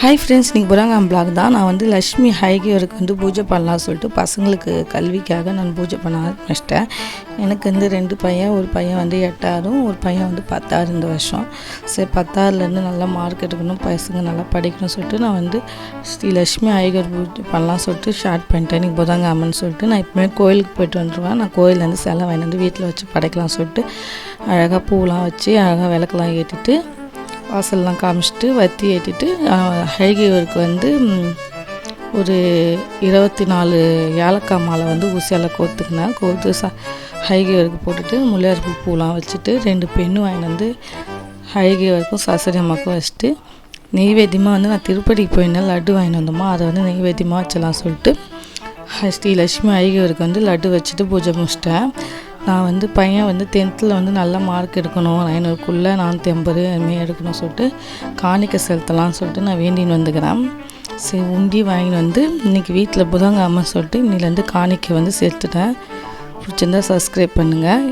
Hi friends நீங்கள் போகிறாங்க black தான். நான் வந்து லக்ஷ்மி ஹைகியருக்கு வந்து பூஜை பண்ணலாம் சொல்லிட்டு பசங்களுக்கு கல்விக்காக நான் பூஜை பண்ண ஆரம்பிச்சிட்டேன். எனக்கு வந்து ரெண்டு பையன் ஒரு பையன் வந்து எட்டாவதும் ஒரு பையன் வந்து பத்தாறு இந்த வருஷம். சரி பத்தாறுலேருந்து நல்லா மார்க் எடுக்கணும் பசங்க நல்லா படிக்கணும்னு சொல்லிட்டு நான் வந்து ஸ்ரீ லக்ஷ்மி ஹைகர் பூஜை பண்ணலாம் சொல்லிட்டு ஸ்டார்ட் பண்ணிட்டேன். நீங்கள் போதாங்க அம்மன் சொல்லிட்டு நான் எப்பவுமே கோயிலுக்கு போயிட்டு வந்துடுவேன் நான் கோயிலேருந்து சிலை வாங்கிட்டு வந்து வீட்டில் வச்சு படைக்கலாம் சொல்லிட்டு அழகாக பூலாம் வச்சு அழகாக விளக்கெலாம் ஏற்றிட்டு வாசல்லாம் காமிச்சிட்டு வத்தி ஏற்றிட்டு ஹைகேவருக்கு வந்து ஒரு இருபத்தி நாலு ஏலக்காய் மாலை வந்து ஊசியால் கோர்த்துக்கினேன் கோர்த்து ச ஹைகேவருக்கு போட்டுட்டு முல்லையார் பூ பூலாம் வச்சுட்டு ரெண்டு பெண்ணு வாங்கிட்டு வந்து ஹைகேவருக்கும் சரஸ்வதி அம்மாவுக்கும் வச்சுட்டு நெய்வேத்தியமாக வந்து நான் திருப்பதிக்கு போயிருந்தேன் லட்டு வாங்கிட்டு வந்தோமா அதை வந்து நெய்வேத்தியமாக வச்சலாம் சொல்லிட்டு ஸ்ரீ லட்சுமி ஐயருக்கு வந்து லட்டு வச்சுட்டு பூஜை முடிச்சிட்டேன். நான் வந்து பையன் வந்து டென்த்தில் வந்து நல்ல மார்க் எடுக்கணும் ஐநூறுக்குள்ளே நானூற்றி ஐம்பது அதுமாரி எடுக்கணும் சொல்லிட்டு காணிக்கை செலுத்தலாம்னு சொல்லிட்டு நான் வேண்டின்னு வந்துக்கிறேன். சரி உண்டி வாங்கின்னு வந்து இன்றைக்கி வீட்டில் புதங்காமல் சொல்லிட்டு இன்னிலேருந்து காணிக்கை வந்து சேர்த்துட்டேன். பிடிச்சிருந்தா சப்ஸ்கிரைப் பண்ணுங்கள்